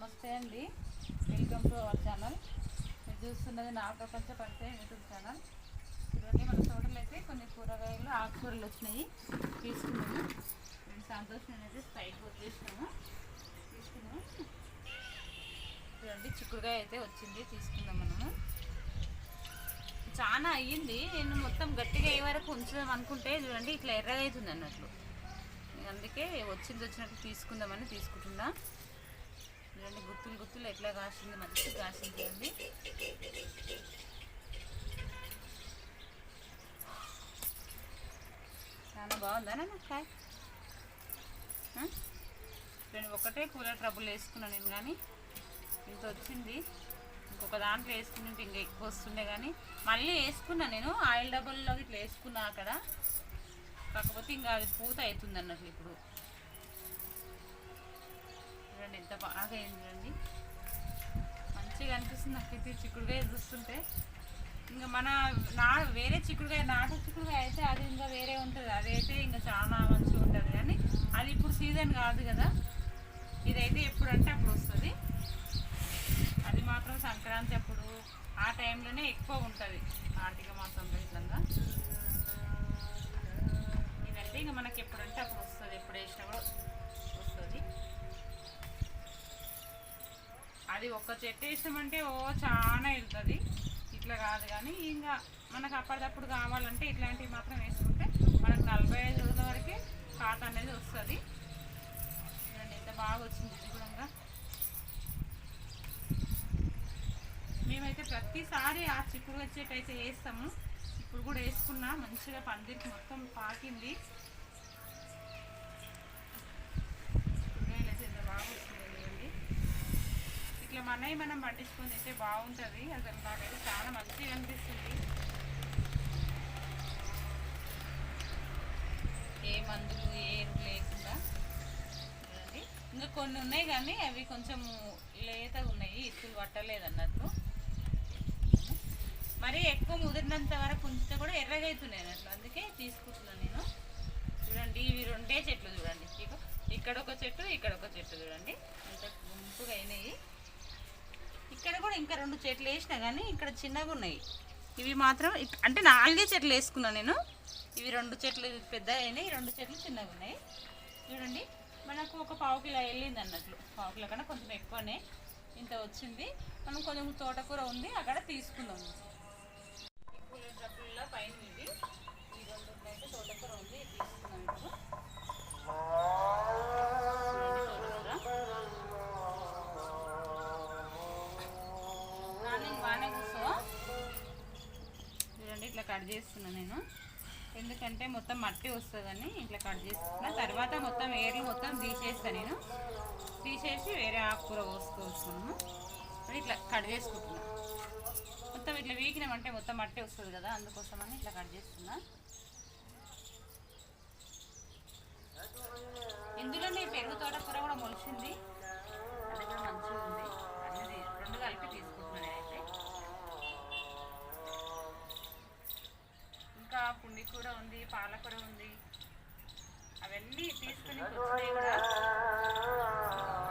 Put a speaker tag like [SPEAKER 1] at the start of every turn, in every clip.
[SPEAKER 1] నమస్తే అండి. Welcome to our channel మీరు చూస్తున్నది నా ప్రపంచ పరిచయం యూట్యూబ్ ఛానల్ చూడండి మన తోటలో అయితే కొన్ని కూరగాయలు ఆకుకూరలు వచ్చినాయి. తీసుకున్నాము. నేను సంతోషం అయితే పైకి వచ్చేసినాము తీసుకున్నాము. చూడండి చిక్కుడుగా అయితే వచ్చింది. తీసుకుందాం మనము. చాలా అయ్యింది. నేను మొత్తం గట్టిగా అయ్యే వరకు ఉంచుదాం అనుకుంటే చూడండి ఇట్లా ఎర్రగా అవుతుంది అన్నట్లు. అందుకే వచ్చింది వచ్చినట్టు తీసుకుందామని తీసుకుంటున్నా. చూడండి గుత్తులు గుత్తులు ఎట్లా కాసింది మంచిగా కాసింది చూడండి. చాలా బాగుందా నాన్న కాయ నేను ఒకటే కూలర్ ట్రబుల్ వేసుకున్నాను నేను కానీ ఇంత వచ్చింది. ఇంకొక దాంట్లో వేసుకుంటే ఇంకా ఎక్కువ వస్తుండే కానీ మళ్ళీ వేసుకున్నా నేను ఆయిల్ డబ్బుల్లో ఇట్లా వేసుకున్నా అక్కడ. కాకపోతే ఇంకా అది పూత అవుతుంది అన్నట్లు ఇప్పుడు. చూడండి ఎంత బాగా అయింది చూడండి మంచిగా అనిపిస్తుంది నాకైతే చిక్కుడుకాయ చూస్తుంటే. ఇంకా మన నా వేరే చిక్కుడుకాయ నాటు చిక్కుడుకాయ అయితే అది ఇంకా వేరే ఉంటుంది. అదైతే ఇంకా చాలా మంచిగా ఉంటుంది. కానీ అది ఇప్పుడు సీజన్ కాదు కదా. ఇదైతే ఎప్పుడంటే అప్పుడు వస్తుంది. అది మాత్రం సంక్రాంతి అప్పుడు ఆ టైంలోనే ఎక్కువ ఉంటుంది. కార్తీక మాసంలో ఇట్లంగా అది ఒక్క చెట్టు వేసామంటే ఓ చాలా వెళ్తుంది. ఇట్లా కాదు కానీ ఇంకా మనకు అప్పటిదప్పుడు కావాలంటే ఇట్లాంటివి మాత్రం వేసుకుంటే మనకు నలభై ఐదు రోజుల వరకే కాత అనేది వస్తుంది. ఎంత బాగా వచ్చింది ఇది కూడా మేమైతే ప్రతిసారి ఆ చిక్కుడు వచ్చేటైతే అయితే వేస్తాము. ఇప్పుడు కూడా వేసుకున్నా మంచిగా పందిరికి మొత్తం పాకింది చిక్కుడుకాయలు అయితే ఎంత బాగా వచ్చినాయి చూడండి. ఇట్లా మనవి మనం పండించుకొని తింటే బాగుంటుంది. అసలు నాకైతే చాలా మంచిగా అనిపిస్తుంది. ఏ మందులు ఏ లేకుండా. చూడండి. ఇంకా కొన్ని ఉన్నాయి కానీ అవి కొంచెం లేతగా ఉన్నాయి. ఇత్తులు పట్టలేదు అన్నట్టు. మరి ఎక్కువ ముదిరినంత వరకు ఉంచితే కూడా ఎర్రగా అవుతున్నాయి అన్నట్లు అందుకే తీసుకుంటున్నాను నేను. చూడండి ఇవి రెండే చెట్లు చూడండి. ఇక్కడ ఒక చెట్టు ఇక్కడ ఒక చెట్టు చూడండి. అంత గుంపుగా అయినాయి. ఇంకా రెండు చెట్లు వేసినా కానీ ఇక్కడ చిన్నగా ఉన్నాయి. ఇవి మాత్రం అంటే నాలుగే చెట్లు వేసుకున్నాను నేను. ఇవి రెండు చెట్లు పెద్ద అయినాయి రెండు చెట్లు చిన్నగా ఉన్నాయి. చూడండి మనకు ఒక పావు కిలో వెళ్ళింది అన్నట్లు. పావు కిలో కన్నా కొంచెం ఎక్కువనే ఇంత వచ్చింది. మనం కొంచెం తోటకూర ఉంది అక్కడ తీసుకుందాం. కట్ చేస్తున్నా నేను. ఎందుకంటే మొత్తం మట్టి వస్తుందని ఇట్లా కట్ చేసుకున్నా తర్వాత మొత్తం ఏర్లు మొత్తం తీసేస్తాను నేను. తీసేసి వేరే ఆకుకూర పోసుకొస్తున్నాను ఇట్లా కట్ చేసుకుంటున్నా. మొత్తం ఇట్లా వీకినామంటే మొత్తం మట్టి వస్తుంది కదా అందుకోసమని ఇట్లా కట్ చేస్తున్నా. ఇందులోనే పెరుగు తోట కూర కూడా మొలిచింది. అది కూడా మంచిగా ఉంది ఇంకా పుండి కూర ఉంది పాలకూర ఉంది. అవన్నీ తీసుకుని వచ్చినాయి కూడా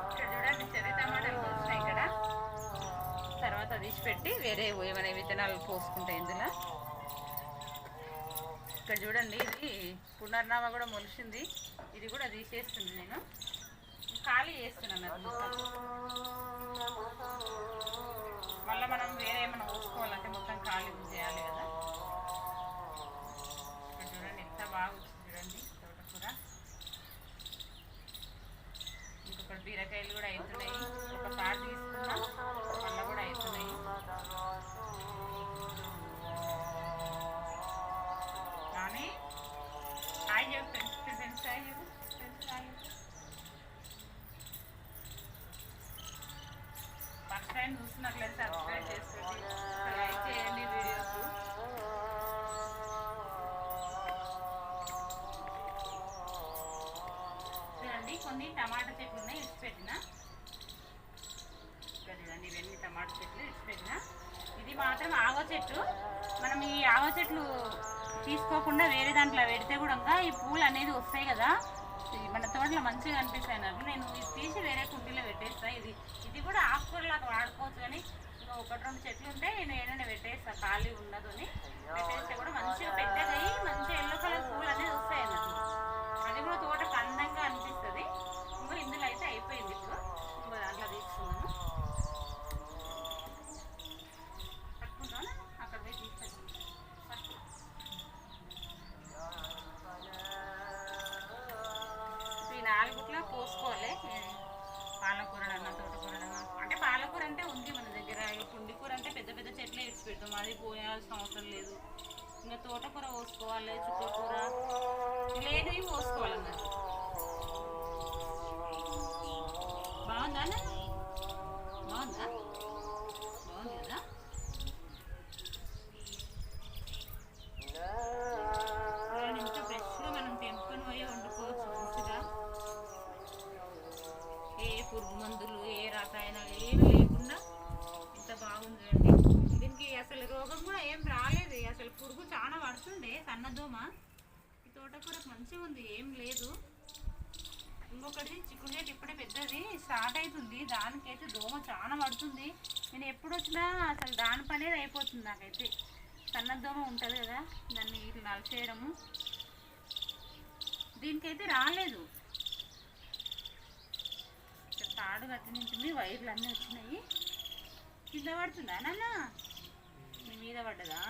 [SPEAKER 1] ఇక్కడ చూడండి చెర్రీ టమాటాలు ఇక్కడ. తర్వాత తీసి పెట్టి వేరే ఏమైనా విత్తనాలు పోసుకుంటాయి ఇందులో. ఇక్కడ చూడండి ఇది పునర్నామా కూడా మొలిచింది. ఇది కూడా తీసేస్తుంది నేను. ఖాళీ చేస్తున్నాను మళ్ళీ మనం వేరే ఏమైనా పోసుకోవాలంటే మొత్తం ఖాళీ చేయాలి కదా. బాగా వచ్చింది చూడండి తోటకూర ఇంకొకటి బీరకాయలు కూడా అవుతున్నాయి. ఒక పాట తీసుకున్నా మళ్ళీ కూడా అవుతున్నాయి. కానీ హాయ్ చెప్పు ఫ్రెండ్స్ ఫ్రెండ్స్ హాయ్ చెప్పు ఫ్రెండ్స్ హాయ్ ఫస్ట్ టైం చూసినట్లయితే సబ్స్క్రైబ్ చేసుకోండి. లైక్ చేయండి వీడియోస్ కొన్ని టమాటా చెట్లు ఉన్నాయి ఇచ్చి ఇవన్నీ టమాటా చెట్లు ఇచ్చి ఇది మాత్రం ఆవ చెట్టు. మనం ఈ ఆవ చెట్లు తీసుకోకుండా వేరే దాంట్లో పెడితే కూడా ఇంకా ఈ పూలు అనేది వస్తాయి కదా. మన తోటలో మంచిగా అనిపిస్తాయి నాకు నేను ఇది తీసి వేరే కుండీలో పెట్టేస్తా. ఇది ఇది కూడా హాస్కటల్ వాడుకోవచ్చు కానీ ఇంకా ఒకటి రెండు చెట్లు ఉంటే ఏదైనా పెట్టేస్తాను ఖాళీ ఉన్నదని పెట్టేస్తే కూడా మంచిగా పెద్దగా తోటకూర పోసుకోవాలి చుక్కకూర. లేనివి పోసుకోవాలన్నట్టు బాగుందా బాగుందా బాగుంది కదా చూడండి, ఇంత ఫ్రెష్గా మనం తెంపుకొని పోయి వండుకోవచ్చు మంచిగా ఏ పురుగు మందులు ఏ రసాయనాలు ఏమి లేకుండా ఇంత బాగుంది చూడండి దీనికి అసలు రోగం కూడా ఏం రాలేదు అసలు పురుగు చాలా పడుతుండే సన్నదోమ ఈ తోటకూరకు మంచిగా ఉంది ఏం లేదు. ఇంకొకటి చిక్కుడు ఇప్పుడే పెద్దది స్టార్ట్ అవుతుంది. దానికైతే దోమ చాలా పడుతుంది. నేను ఎప్పుడు వచ్చినా అసలు దాని పనేది అయిపోతుంది నాకైతే. సన్న దోమ ఉంటుంది కదా దాన్ని ఇటు నలిచేయడము దీనికైతే రాలేదు. తాడు కట్టి నుంచి వైర్లు అన్నీ వచ్చినాయి. కింద పడుతుందా? నాన్న? మీ మీద పడ్డదా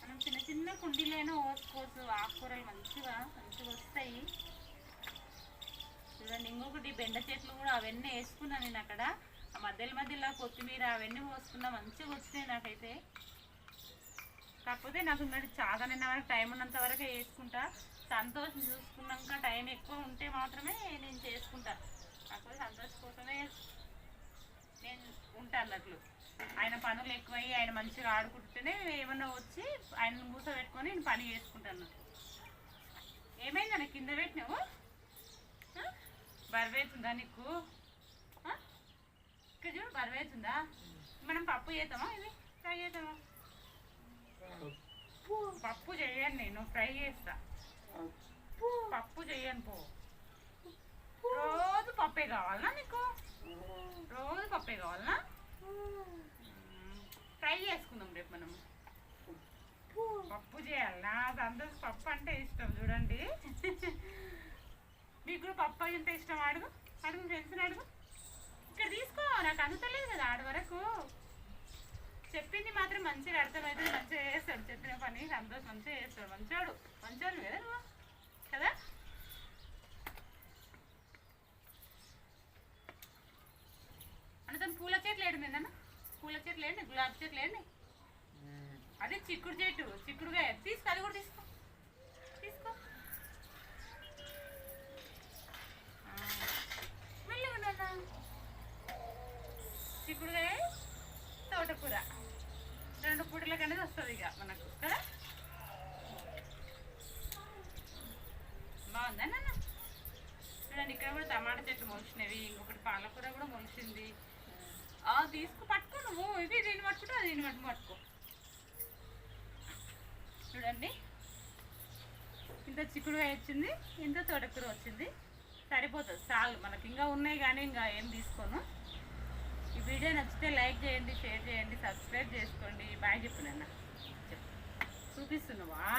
[SPEAKER 1] మనం చిన్న చిన్న కుండీలైనా పోసుకోవచ్చు. ఆకుకూరలు మంచిగా మంచిగా వస్తాయి. చూడండి ఇంకొకటి బెండ చెట్లు కూడా అవన్నీ వేసుకున్నాను నేను అక్కడ. ఆ మధ్యలో మధ్యలో కొత్తిమీర అవన్నీ పోసుకున్నా మంచిగా వచ్చినాయి నాకైతే. కాకపోతే నాకు ఉన్నది నిన్న వరకు టైం ఉన్నంత వరకు వేసుకుంటా. సంతోషం చూసుకున్నాక టైం ఎక్కువ ఉంటే మాత్రమే నేను చేసుకుంటా. కాకపోతే సంతోషం కోసమే నేను ఉంటాను అన్నట్లు. ఆయన పనులు ఎక్కువయ్యి ఆయన మంచిగా ఆడుకుంటేనే ఏమన్నా వచ్చి ఆయన మూస పెట్టుకొని నేను పని చేసుకుంటాను. ఏమైంది కింద పెట్టినావు? ఆ? బరువేతుందా నీకు? ఇక్కడ చూడు బరువేతుందా? మనం పప్పు చేద్దామా ఇది? ఫ్రై చేద్దామా? పప్పు చేయను నేను ఫ్రై చేస్తా. పప్పు చేయను పో. రోజు పప్పే కావాలనా నీకు? రోజు పప్పే కావాలనా? ఫ్రై చేసుకుందాం రేపు మనం పప్పు చేయాలి. నా సంతోష్ పప్పు అంటే ఇష్టం చూడండి. మీకు కూడా పప్పు అంటే ఇష్టం అడుగు. అడుగు ఫ్రెండ్స్ని అడుగు. ఇక్కడ తీసుకో నాకు అందుతలేదు కదా ఆడ వరకు. చెప్పింది మాత్రం మంచిగా అర్థమవుతుంది మంచిగా చేస్తాడు. చెప్పిన పని సంతోష్ మంచిగా చేస్తాడు. మంచోడు మంచోడు కదా నువ్వు? కదా? పూల చెట్లు పూల చెట్లు ఏంటి గులాబీ చెట్లు ఏంటి అదే చిక్కుడు చెట్టు చిక్కుడుగా. తీసుకో అది కూడా తీసుకో. తీసుకో. మళ్ళీ ఉన్నా చిక్కుడుగా చిక్కుడుకాయ తోటకూర. రెండు పూటలకు అనేది వస్తుంది ఇక మనకు కదా? బాగుందా నాన్న? చూడండి ఇక్కడ కూడా టమాటా చెట్లు మొలిచినవి ఇంకొకటి పాలకూర కూడా మొలిచింది. తీసుకు పట్టుకో నువ్వు. ఇది దీన్ని పట్టుకుంటా అది దీన్ని పట్టు పట్టుకో. చూడండి. ఇంత చిక్కుడుగా వచ్చింది ఇంత తోటకూర వచ్చింది. సరిపోతుంది చాలు. మనకి ఇంకా ఉన్నాయి కానీ ఇంకా ఏం తీసుకోను. ఈ వీడియో నచ్చితే లైక్ చేయండి షేర్ చేయండి సబ్స్క్రైబ్ చేసుకోండి. బాయ్ చెప్పు నాన్న. చెప్పు. చూపిస్తున్నావా?